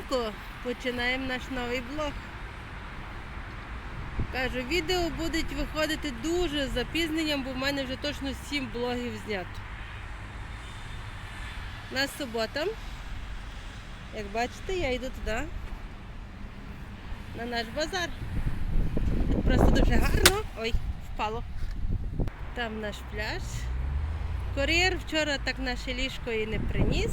ранку починаємо наш новий блог. Кажу, відео будуть виходити дуже з запізненням, бо в мене вже точно 7 блогів знято. У нас субота. Як бачите, я йду туди. На наш базар. Тут просто дуже гарно. Ой, впало. Там наш пляж. Кур'єр вчора так наше ліжко і не приніс.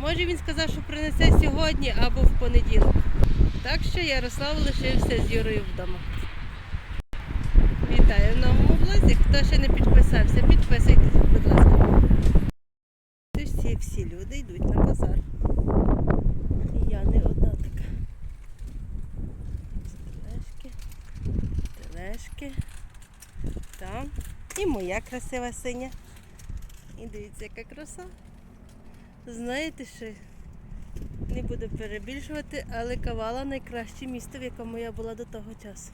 Може він сказав, що принесе сьогодні або в понеділок. Так що Ярослав лишився з Юрою вдома. Вітаю в новому блозі. Хто ще не підписався, підписуйтесь, будь ласка. Всі, всі люди йдуть на базар. І я не одна така. Тележки, тележки. Там. І моя красива синя. І дивіться, яка краса. Знаєте що? Не буду перебільшувати, але Кавала найкраще місто, в якому я була до того часу.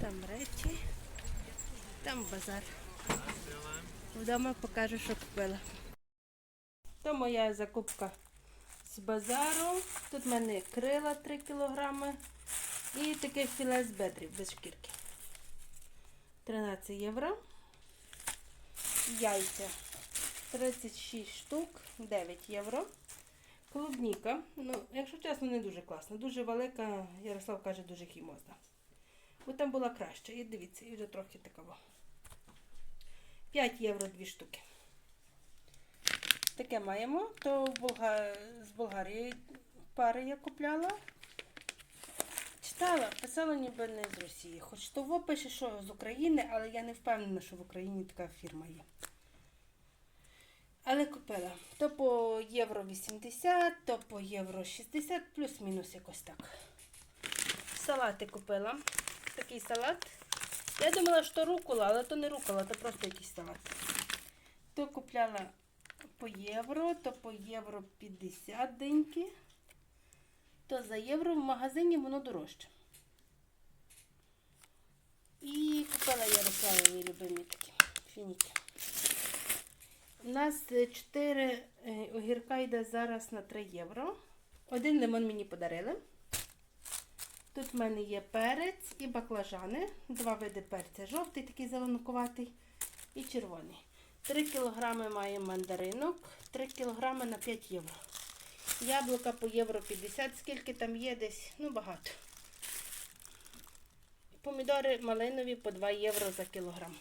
Там речі, там базар. Вдома покажу, що купила. То моя закупка з базару. Тут в мене крила 3 кілограми і таке філе з бедрів без шкірки. 13 євро. Яйця 36 штук, 9 євро. Клубніка. Ну, якщо чесно, не дуже класна. Дуже велика, Ярослав каже, дуже хімозна. Бо там була краще. І дивіться, і вже трохи такова. 5 євро 2 штуки. Таке маємо. То з Болгарії пари я купляла. Читала, писала ніби не з Росії. Хоч того пише, що з України, але я не впевнена, що в Україні така фірма є. Але купила. То по євро 80, то по євро 60, плюс-мінус якось так. Салати купила. Такий салат. Я думала, що рукола, але то не рукола, то просто якийсь салат. То купляла по євро, то по євро 50 деньки. То за євро в магазині воно дорожче. І купила Ярославові любимі такі фініки. У нас 4 огірка йде зараз на 3 євро. Один лимон мені подарили. Тут в мене є перець і баклажани. Два види перця. Жовтий, такий зеленокуватий і червоний. 3 кілограми має мандаринок, 3 кілограми на 5 євро. Яблука по євро 50, скільки там є десь, ну багато. Помідори малинові по 2 євро за кілограм.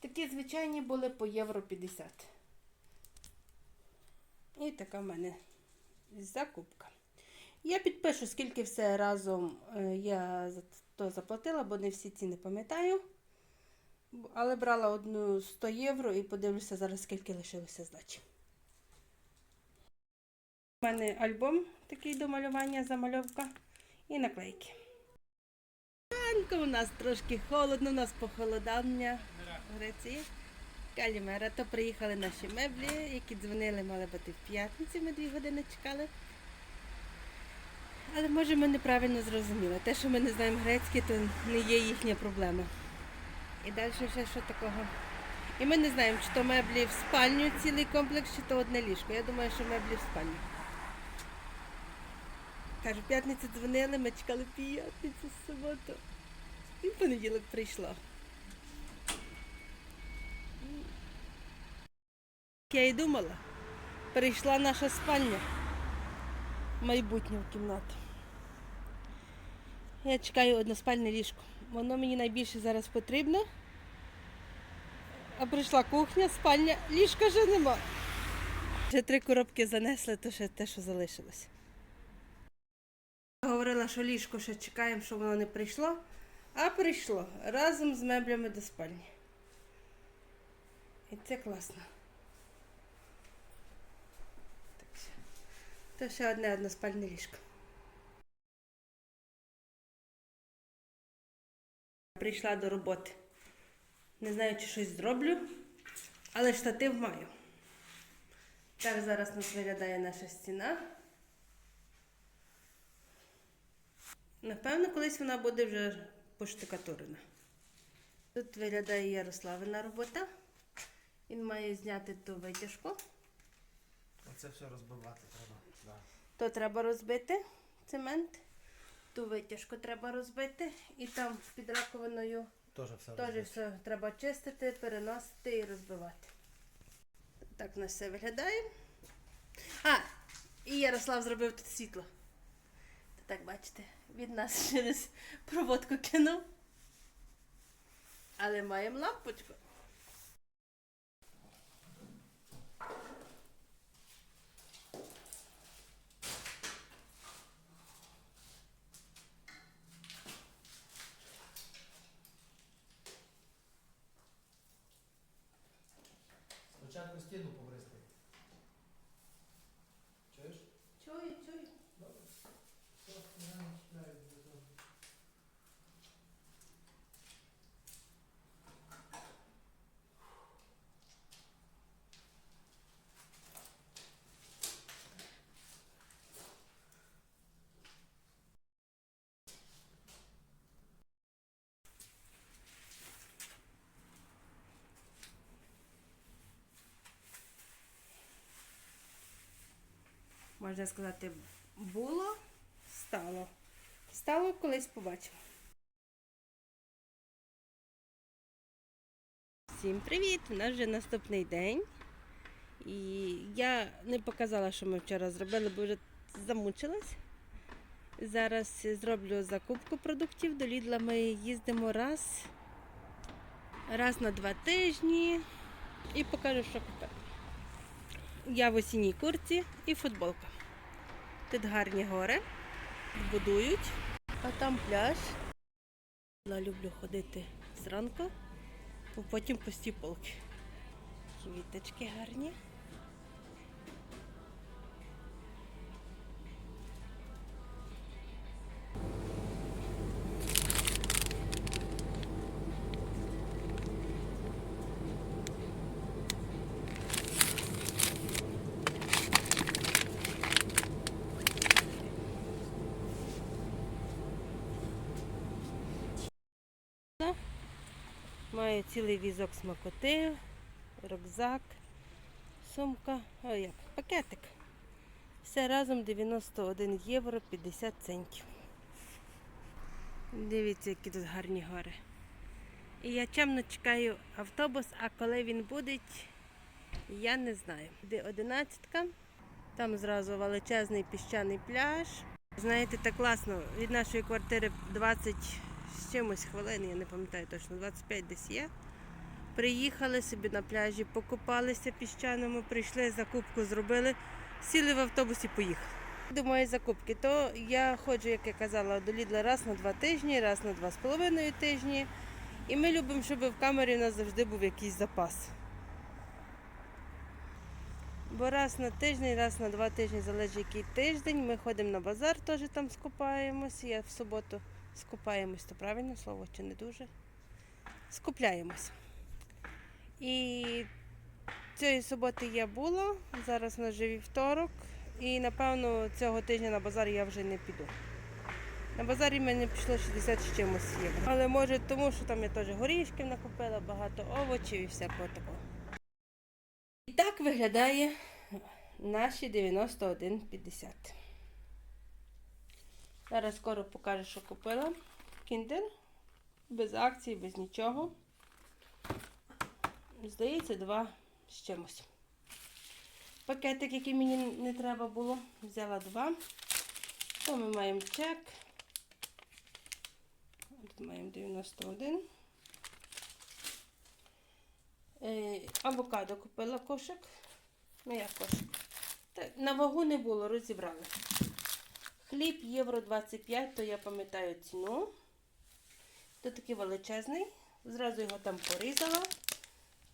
Такі звичайні були по євро 50. І така в мене закупка. Я підпишу, скільки все разом е, я за то заплатила, бо не всі ціни пам'ятаю. Але брала одну 100 євро і подивлюся зараз, скільки лишилося здачі. У мене альбом такий до малювання, замальовка і наклейки. Ранку у нас трошки холодно, у нас похолодання в Греції. Калімера, то приїхали наші меблі, які дзвонили, мали бути в п'ятницю, ми дві години чекали. Але може ми неправильно зрозуміли. Те, що ми не знаємо грецьке, то не є їхня проблема. І далі ще що такого. І ми не знаємо, чи то меблі в спальню цілий комплекс, чи то одне ліжко. Я думаю, що меблі в спальню. Кажу, в п'ятницю дзвонили, ми чекали п'ятницю, суботу. І в понеділок прийшла. Я і думала, прийшла наша спальня майбутню в кімнату. Я чекаю односпальне ліжко. Воно мені найбільше зараз потрібно. А прийшла кухня, спальня, ліжка вже нема. Вже три коробки занесли, то ще те, що залишилось. Говорила, що ліжко ще чекаємо, що воно не прийшло, а прийшло разом з меблями до спальні. І це класно. Так що. То ще одне односпальне ліжко. Прийшла до роботи. Не знаю, чи щось зроблю, але штатив маю. Так зараз нас виглядає наша стіна. Напевно, колись вона буде вже поштукатурена. Тут виглядає Ярославина робота. Він має зняти ту витяжку. Оце все розбивати треба. Да. То треба розбити цемент. Ту витяжку треба розбити. І там під раковиною Теж все теж розбити. все треба чистити, переносити і розбивати. Так у нас все виглядає. А, і Ярослав зробив тут світло. Так, бачите, від нас через проводку кинув. Але маємо лампочку. Спочатку стіну побристи. Чуєш? Чую, чую. Все, я не чіпляю до того. Можна сказати, було, стало. Стало колись побачимо. Всім привіт! У нас вже наступний день. І я не показала, що ми вчора зробили, бо вже замучилась. Зараз зроблю закупку продуктів. До Лідла ми їздимо раз, раз на два тижні і покажу, що купила. Я в осінній курці і футболка. Тут гарні гори, будують, а там пляж. Я люблю ходити зранку, а потім пусті полки. Квіточки гарні. Маю цілий візок смакоти, рюкзак, сумка, о як, пакетик. Все разом 91 євро 50 центів. Дивіться, які тут гарні гори. І я чемно чекаю автобус, а коли він буде, я не знаю. Де одинадцятка, там зразу величезний піщаний пляж. Знаєте, так класно. Від нашої квартири 20 з чимось хвилин, я не пам'ятаю точно, 25 десь є. Приїхали собі на пляжі, покупалися піщаному, прийшли, закупку зробили, сіли в автобус і поїхали. Думаю, закупки, то я ходжу, як я казала, до Лідла раз на два тижні, раз на два з половиною тижні. І ми любимо, щоб в камері у нас завжди був якийсь запас. Бо раз на тиждень, раз на два тижні, залежить який тиждень. Ми ходимо на базар, теж там скупаємось. Я в суботу скупаємось, то правильне слово чи не дуже? Скупляємось. І цієї суботи я була, зараз на живий вівторок. І напевно цього тижня на базар я вже не піду. На базарі мене пішло 60 з чимось євро. Але може тому, що там я теж горішків накупила, багато овочів і всякого такого. І так виглядає наші 91,50. Зараз скоро покажу, що купила. Кіндер. Без акцій, без нічого. Здається, два з чимось. Пакетик, який мені не треба було, взяла два. То ми маємо чек. Тут маємо 91. Е, авокадо купила кошик. Ну як кошик? На вагу не було, розібрали. Хліб євро 25, то я пам'ятаю ціну. То такий величезний. Зразу його там порізала.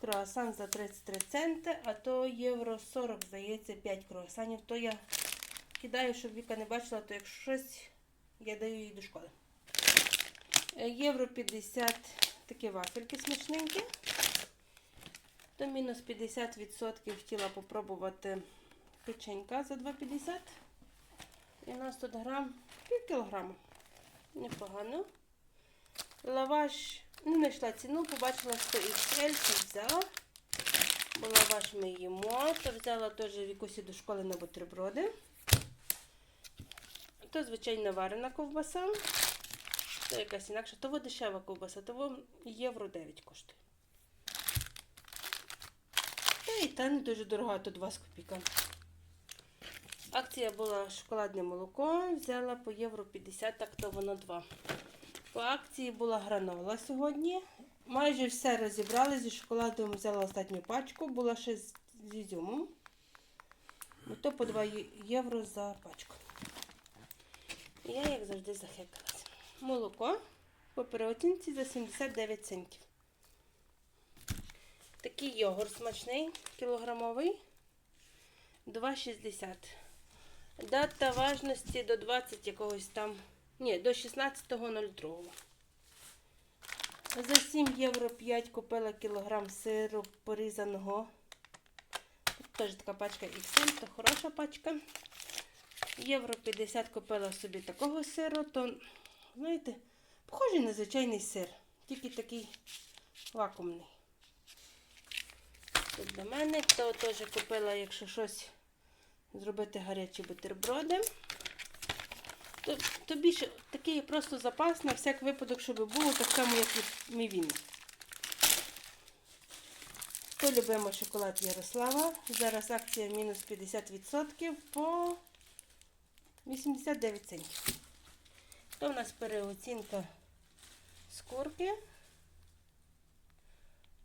Круасан за 33 центи, а то євро 40, здається, 5 круасанів. То я кидаю, щоб Віка не бачила, то якщо щось, я даю їй до школи. Е, Євро 50 такі вафельки смачненькі. То мінус 50% хотіла попробувати печенька за 2,50. І у нас тут грам пів кілограма. Непогано. Лаваш не знайшла ціну, побачила, що XL, то взяла. Бо лаваш ми їмо, то взяла теж Вікусі до школи на бутерброди. То звичайна варена ковбаса. То якась інакша. То дешева ковбаса, то євро 9 коштує. Та і та не дуже дорога, то 2 з копійками. Акція була шоколадне молоко, взяла по євро 50, так то воно 2. По акції була гранола сьогодні. Майже все розібрали. Зі шоколадом взяла останню пачку, була ще з, ізюмом. Ну, то по 2 євро за пачку. Я, як завжди, захекалася. Молоко по переоцінці за 79 центів. Такий йогурт смачний, кілограмовий. 2,60. Дата важності до 20 якогось там. Ні, до 16.02. За 7 євро 5 купила кілограм сиру порізаного. Тут теж така пачка XL, то хороша пачка. Євро 50 купила собі такого сиру, то, знаєте, похожий на звичайний сир, тільки такий вакуумний. Тут для мене, то теж купила, якщо щось зробити гарячі бутерброди. То, то більше такий просто запас на всяк випадок, щоб було так само, як і мій він. То любимо шоколад Ярослава. Зараз акція мінус 50% по 89 центів. То в нас переоцінка скорки.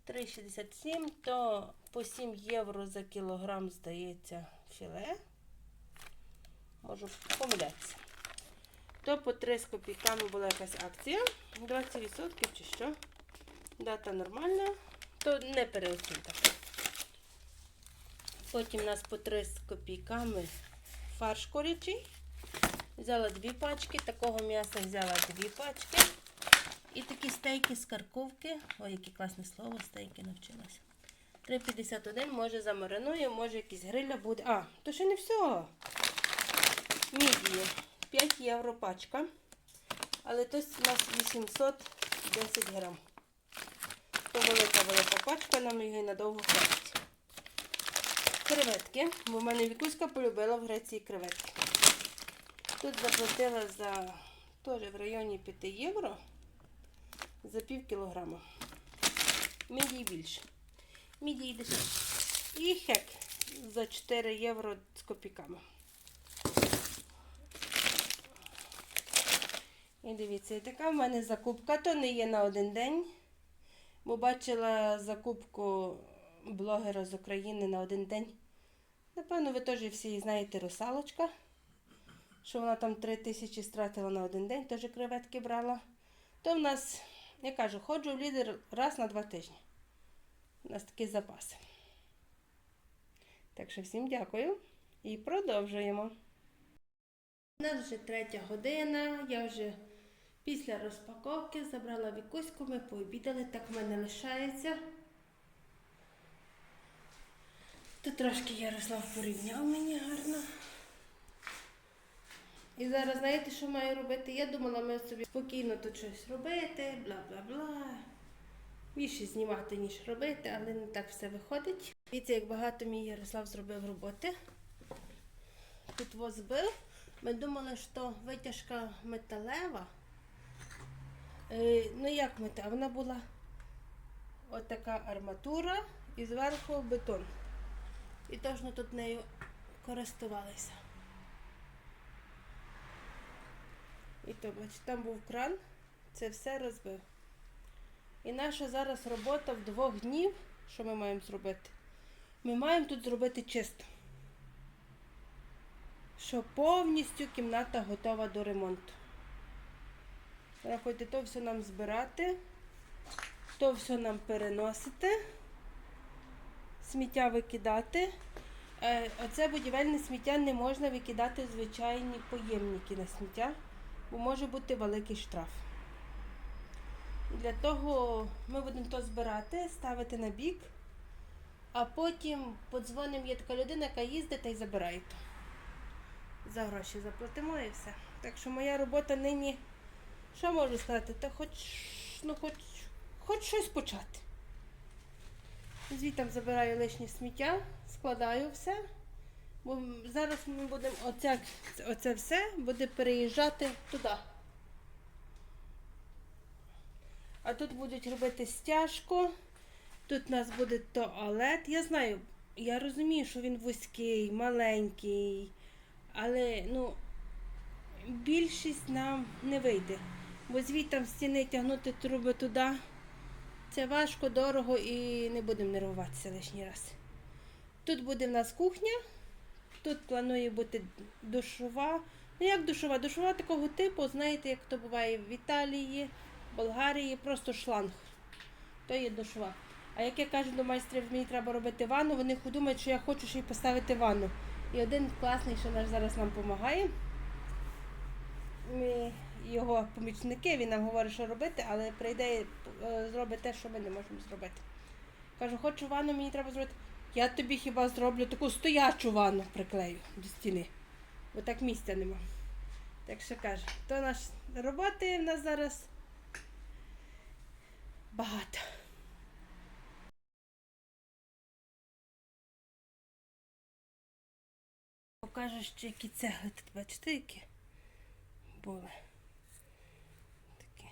3,67, то по 7 євро за кілограм, здається, філе. Можу помилятися. То по 3 з копійками була якась акція. 20% чи що. Дата нормальна, то не переоцінка. Потім у нас по 3 з копійками фарш курячий. Взяла дві пачки, такого м'яса взяла дві пачки. І такі стейки з карковки. Ой, яке класне слово, стейки навчилася. 3,51, може замаринує, може якийсь гриля буде. А, то ще не все. Мідії. 5 євро пачка. Але то у нас 810 грам. То велика велика пачка, нам її надовго хватить. Креветки, бо в мене Вікуська полюбила в Греції креветки. Тут заплатила за теж в районі 5 євро за пів кілограма. Мідії більше. Мідії дешевше. І хек за 4 євро з копійками. І дивіться, така в мене закупка, то не є на один день. Бо бачила закупку блогера з України на один день. Напевно, ви теж всі знаєте русалочка. Що вона там 3 тисячі стратила на один день, теж креветки брала. То в нас, я кажу, ходжу в лідер раз на два тижні. У нас такі запаси. Так що всім дякую і продовжуємо. У нас вже третя година. Я вже після розпаковки забрала вікуську, ми пообідали, так в мене лишається. То трошки Ярослав порівняв мені гарно. І зараз знаєте, що маю робити? Я думала, ми собі спокійно тут щось робити, бла-бла-бла. Більше знімати, ніж робити, але не так все виходить. Дивіться, як багато мій Ярослав зробив роботи. Тут возбив. Ми думали, що витяжка металева. Е, ну як мета? Вона була отака арматура і зверху бетон. І точно тут нею користувалися. І то, бачите, там був кран, це все розбив. І наша зараз робота в двох днів, що ми маємо зробити? Ми маємо тут зробити чисто. Що повністю кімната готова до ремонту. Рахуйте, то все нам збирати, то все нам переносити, сміття викидати. Е, Оце будівельне сміття не можна викидати в звичайні поємники на сміття, бо може бути великий штраф. Для того ми будемо то збирати, ставити на бік, а потім подзвонимо, є така людина, яка їздить та й забирає то. За гроші заплатимо і все. Так що моя робота нині, що можу сказати, та хоч, ну, хоч, хоч щось почати. Звідти забираю лишнє сміття, складаю все. Бо зараз ми будемо оце, оце все буде переїжджати туди. А тут будуть робити стяжку. Тут у нас буде туалет. Я знаю, я розумію, що він вузький, маленький, але ну, більшість нам не вийде. Бо звідти стіни тягнути труби туди. Це важко, дорого і не будемо нервуватися лишній раз. Тут буде в нас кухня. Тут планує бути душова. Ну як душова? Душова такого типу, знаєте, як то буває в Італії, Болгарії, просто шланг. То є душова. А як я кажу до майстрів, мені треба робити ванну, вони думають, що я хочу ще й поставити ванну. І один класний, що наш зараз нам допомагає. Його помічники, він нам говорить, що робити, але прийде і е, зробить те, що ми не можемо зробити. Кажу, хочу ванну, мені треба зробити. Я тобі хіба зроблю таку стоячу ванну приклею до стіни. Бо так місця нема. Так що кажу, то наш роботи в нас зараз багато. Покажу ще які цегли тут, бачите, які були. Такі.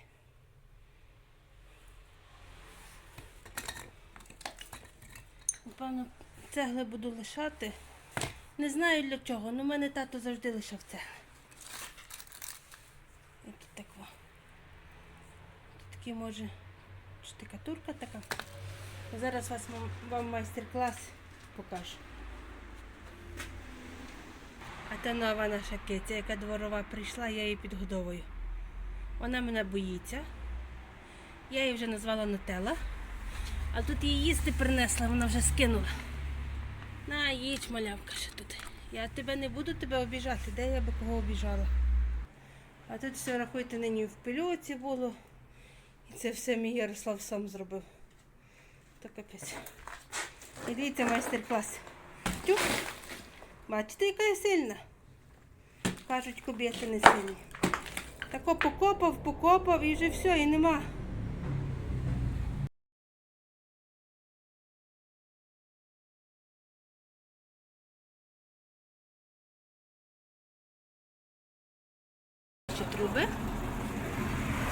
Напевно, цегли буду лишати. Не знаю для чого, але в мене тато завжди лишав цегли. І тут так. Тут такі може штукатурка така. Зараз вас вам, майстер-клас покажу. А та нова наша киця, яка дворова прийшла, я її підгодовую. Вона мене боїться. Я її вже назвала Нутелла. А тут її їсти принесла, вона вже скинула. На, їдь, малявка, ще тут. Я тебе не буду тебе обіжати, де я би кого обіжала. А тут все, рахуйте, нині в пильоці було. Це все мій Ярослав сам зробив. Так капець. І дивіться майстер-клас. Тюх. Бачите, яка я сильна. Кажуть, кобіти не сильні. Тако покопав, покопав і вже все, і нема. Ще труби.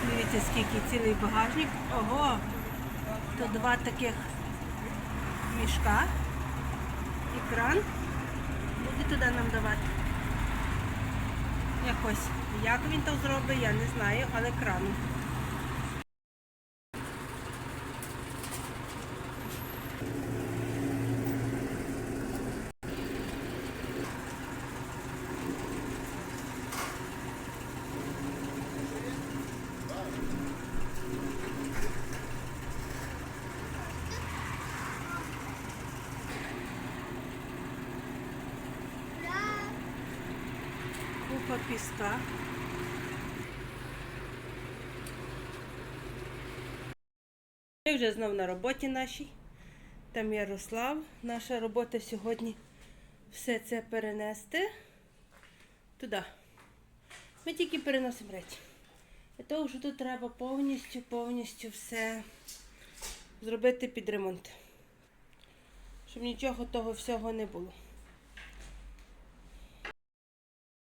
Дивіться, скільки цілий багажник. Ого! То два таких мішка. І кран. Буде туди нам давати. Якось. Як він то зробить, я не знаю, але крану. Вже знов на роботі нашій. Там Ярослав. Наша робота сьогодні все це перенести туди. Ми тільки переносимо речі. Для того, що тут треба повністю, повністю все зробити під ремонт. Щоб нічого того всього не було.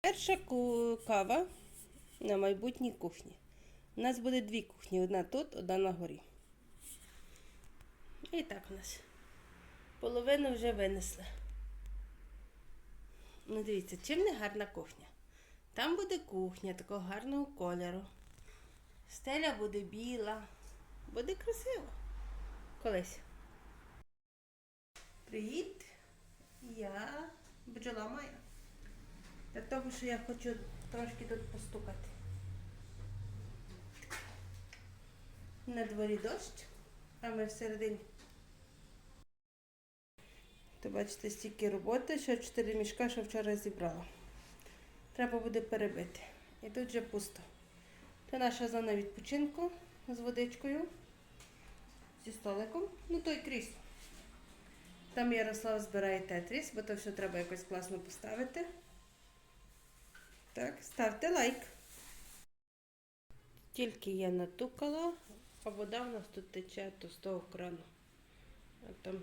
Перша кава на майбутній кухні. У нас буде дві кухні: одна тут, одна на горі. І так у нас. Половину вже винесли. Ну, дивіться, чим не гарна кухня. Там буде кухня такого гарного кольору. Стеля буде біла. Буде красиво. Колись. Привіт! Я бджола Майя. Для того, що я хочу трошки тут постукати. На дворі дощ, а ми всередині. То бачите, стільки роботи, ще чотири мішка, що вчора зібрала. Треба буде перебити. І тут вже пусто. Це наша зона відпочинку з водичкою, зі столиком. Ну той крісло. Там Ярослав збирає тетріс, бо то все треба якось класно поставити. Так, ставте лайк. Тільки я натукала, а вода в нас тут тече то з того крану. А там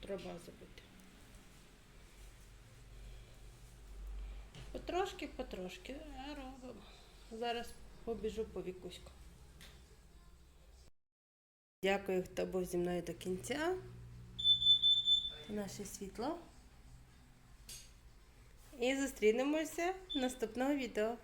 труба забита. Потрошки, потрошки, Я робимо. Зараз побіжу по вікуську. Дякую, хто був зі мною до кінця. Це наше світло. І зустрінемося в наступного відео.